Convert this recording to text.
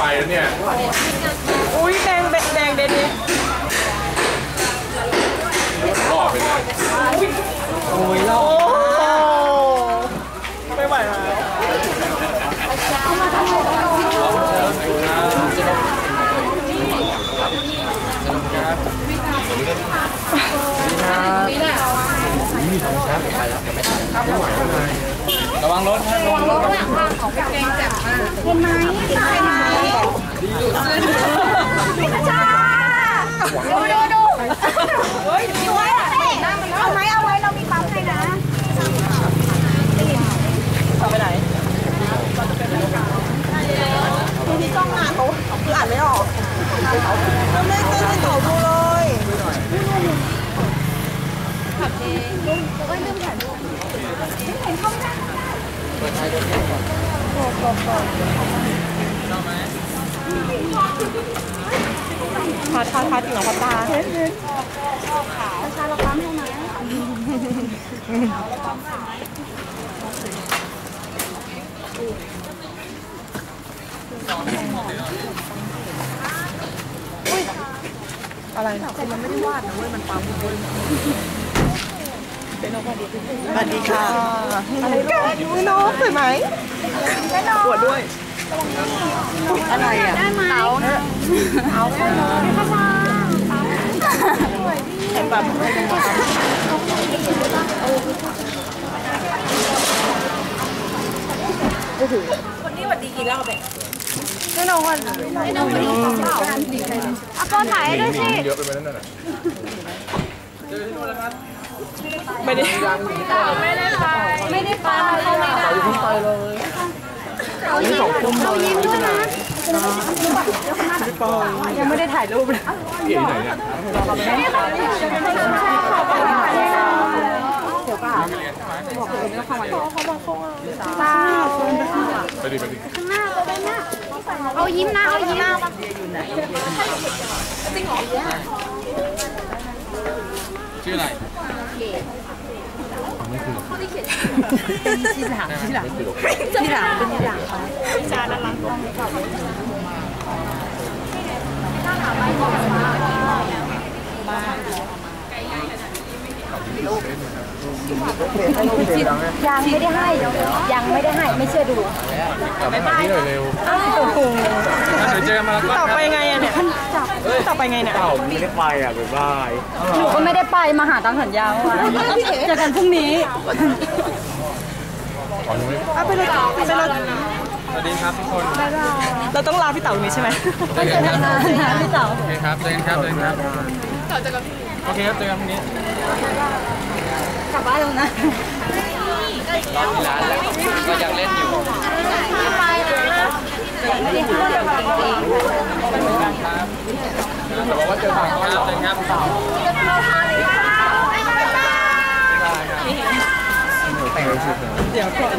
ไปแล้วเนี่ย อุ้ยแดงแดงแดงเด่นนี่ รอดไปเลย โอ้ไม่ไหวแล้ว ระวังรถนะระวังรถจ้าดูดูดูเฮ้ยมีไว้อะเอาไหมเอาไว้เรามีปั๊มให้นะต่อไปไหนมีกล้องหน้าเขาคืออ่านไม่ออกแล้วไม่ไม่ไม่ต่อดูเลยพัด พัดพัดถึงหรอพัดตาประชาเราปั๊มให้ไหมอะไรแต่มันไม่ได้วาดนะเว้ย มันปั๊มเว้ยเป็นนกสวัสดีค่ะอะไรลูกอุ้ยน้องส วยไหมปวดด้วย อะไรอะได้ไหมเอาเอาไปเลยประชาเห็นแบบให้เป็นปั๊มให้น้องก่อนให้น้องไปดีของเราเอาโปถ่ายให้ด้วยสิเยอะไปไหมนั่นน่ะ ไม่ได้ไม่ได้ไปไม่ได้ไปเขาไม่ได้เขายิ้มเขายิ้มด้วยนะยังไม่ได้ถ่ายรูปเลยเก๋ไหนเนี่ยเปล่าไปดิไปดิข้างหน้าตัวเป็นหน้าเอายิ้มนะเอายิ้มชื่ออะไร ที่หลังที่หลังที่หลังเป็นที่หลังพี่จาน่ารักยังไม่ได้ให้ ยังไม่ได้ให้ไม่เชื่อดูกลับมาหาพี่หน่อยเร็วโอ้โหเดี๋ยวเจอกันมาแล้วต่อไปไงอะเนี่ย ต่อไปไงเนี่ยเอ้าไม่ได้ไปอะบ๊ายบายหนูก็ไม่ได้ไปมาหาตามสัญญาเมื่อวานเจอกันพรุ่งนี้ขอหนูไม่เอาไปเลยไปเลยสวัสดีครับทุกคนเราต้องลาพี่เต๋าตรงนี้ใช่ไหมเจอกันครับนะพี่เต๋าโอเคครับเจอกันครับเจอกันครับต่อเจอกันโอเคครับเจอกันพรุ่งนี้กลับบ้านแล้วนะรอที่ร้านแล้วก็ยังเล่นอยู่ ไม่ไปนะไม่ได้ให้จริง แต่บอกว่าเจอฝั่งเขาแล้วเจอกันครับเดี๋ยวก่อน